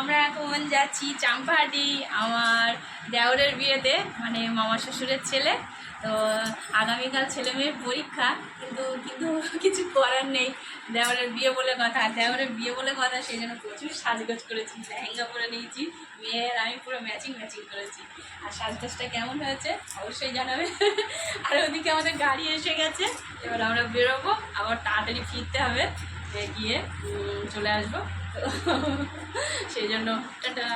আমরা এখন যাচ্ছি চাম্পাহাটি, আমার দেওরের বিয়েতে মানে মামা শ্বশুরের ছেলে। তো আগামীকাল ছেলে মেয়ের পরীক্ষা, কিন্তু কিন্তু কিছু করার নেই। দেওরের বিয়ে বলে কথা, দেওরের বিয়ে বলে কথা, সেই জন্য প্রচুর সাজগোজ করেছি, লেহেঙ্গা পরে নিয়েছি, মেয়ের আমি পুরো ম্যাচিং ম্যাচিং করেছি। আর সাজগোজটা কেমন হয়েছে, অবশ্যই জানাবে। আর ওদিকে আমাদের গাড়ি এসে গেছে, এবার আমরা বেরোবো, আবার তাড়াতাড়ি ফিরতে হবে গিয়ে চলে আসব। সেই জন্য টাটা।